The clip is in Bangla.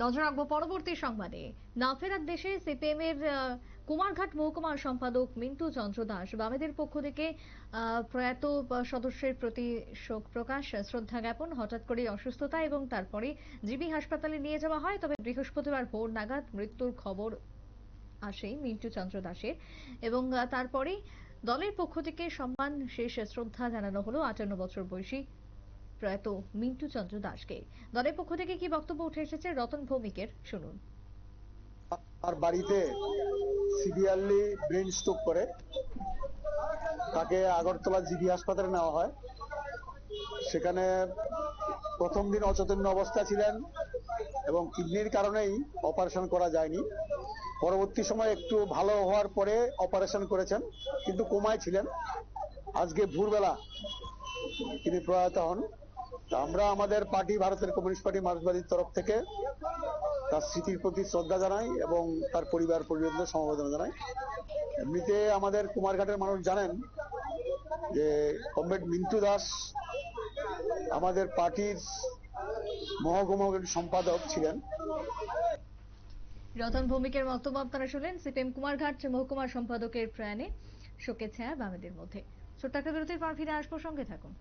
নজর রাখব পরবর্তী সংবাদে। না ফেরার দেশে সিপিএম এর কুমারঘাট মহকুমার সম্পাদক মিন্টু চন্দ্র দাস বামেদের পক্ষ থেকে প্রয়াত সদস্যের প্রতি শোক প্রকাশ, শ্রদ্ধা জ্ঞাপন, হঠাৎ করে অসুস্থতা এবং তারপরে জিবি হাসপাতালে নিয়ে যাওয়া হয়। তবে বৃহস্পতিবার ভোর নাগাদ মৃত্যুর খবর আসে মিন্টু চন্দ্র দাসের এবং তারপরে দলের পক্ষ থেকে সম্মান, শেষ শ্রদ্ধা জানানো হলো আটান্ন বছর বয়সী প্রয়াত মিন্টু চন্দ্র দাসকে দলের পক্ষ থেকে কি বক্তব্য উঠে এসেছে? রতন ভৌমিকের, শুনুন। আর বাড়িতে সিভিয়ারলি ব্রেন স্ট্রোক করে। তাকে আগরতলা জিবি হাসপাতালে নেওয়া হয়। সেখানে প্রথম দিন অচেতন্য অবস্থা ছিলেন এবং কিডনির কারণেই অপারেশন করা যায়নি। পরবর্তী সময় একটু ভালো হওয়ার পরে অপারেশন করেছেন, কিন্তু কোমায় ছিলেন। আজকে ভোরবেলা তিনি প্রয়াত হন। আমরা আমাদের পার্টি, ভারতের কমিউনিস্ট পার্টি, মার্ক্সবাদীর তরফ থেকে তার স্মৃতির প্রতি শ্রদ্ধা জানাই এবং তার পরিবার, পরিজনদের সমবেদনা জানাই। এমনিতে আমাদের কুমারঘাটের মানুষ জানেন যে কমরেড মিন্টু দাস আমাদের পার্টির মহকুমা সম্পাদক ছিলেন। রতন ভৌমিকের বক্তব্য আপনারা শুনলেন, সিপিএম কুমারঘাট মহকুমার সম্পাদকের প্রয়াণে শোকের ছায়া বামেদের মধ্যে। ছোট্ট একটা বিরতির পর ফিরে আসব, সঙ্গে থাকুন।